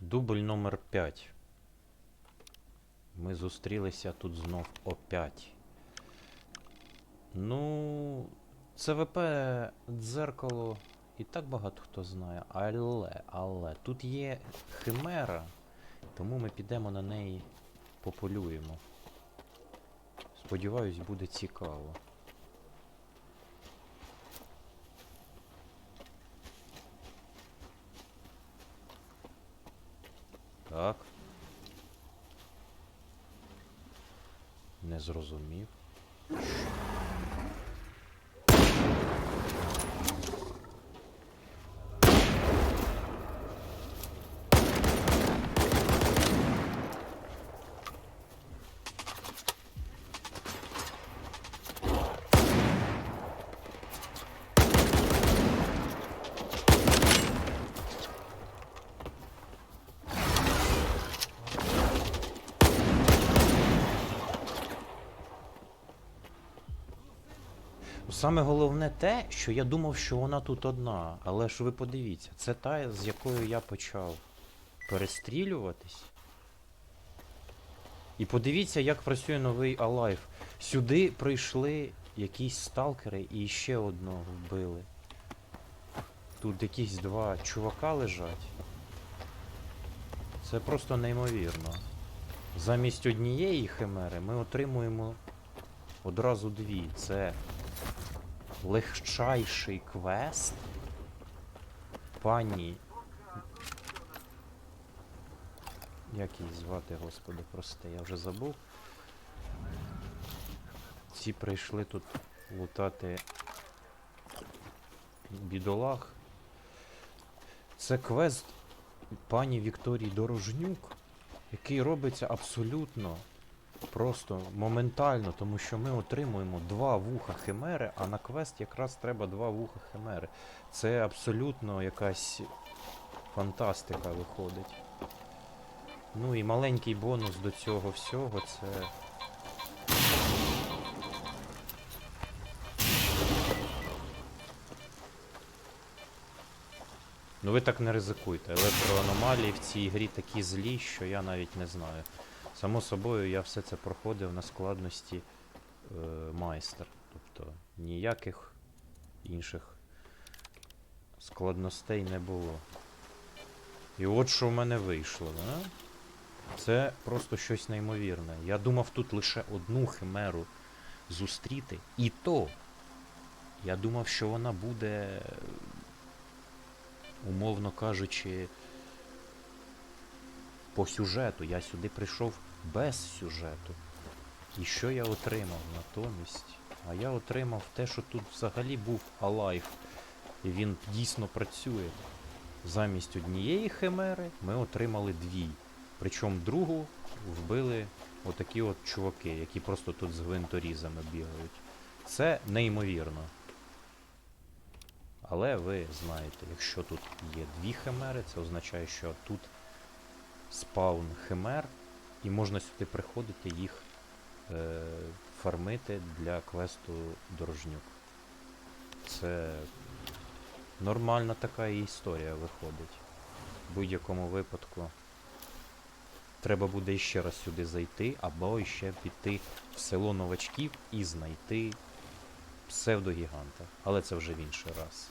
Дубль номер 5. Ми зустрілися тут знов опять. Ну, ЦВП дзеркало і так багато хто знає. Але, але тут є химера, тому ми підемо на неї пополюємо. Сподіваюсь, буде цікаво. Так. Не зрозумів. Саме головне те, що я думав, що вона тут одна. Але ж ви подивіться, це та, з якою я почав перестрілюватись. І подивіться, як працює новий Alive. Сюди прийшли якісь сталкери і ще одного вбили. Тут якісь два чувака лежать. Це просто неймовірно. Замість однієї химери ми отримуємо одразу дві. Це легчайший квест. Пані. Як її звати, господи, прости, я вже забув. Ці прийшли тут лутати бідолах. Це квест пані Вікторії Дорожнюк, який робиться абсолютно просто моментально, тому що ми отримуємо два вуха химери, а на квест якраз треба два вуха химери. Це абсолютно якась фантастика виходить. Ну і маленький бонус до цього всього це. Ну ви так не ризикуйте. Електроаномалії в цій грі такі злі, що я навіть не знаю. Само собою, я все це проходив на складності е, майстер. Тобто ніяких інших складностей не було. І от що в мене вийшло, да? Це просто щось неймовірне. Я думав тут лише одну химеру зустріти. І то. Я думав, що вона буде, умовно кажучи, по сюжету. Я сюди прийшов без сюжету. І що я отримав натомість? А я отримав те, що тут взагалі був Alive. І він дійсно працює. Замість однієї химери ми отримали дві. Причому другу вбили отакі от чуваки, які просто тут з гвинторізами бігають. Це неймовірно. Але ви знаєте, якщо тут є дві химери, це означає, що тут спаун химер, і можна сюди приходити їх е, фармити для квесту Дорожнюк. Це нормальна така і історія виходить. В будь-якому випадку треба буде ще раз сюди зайти, або ще піти в село новачків і знайти псевдогіганта. Але це вже в інший раз.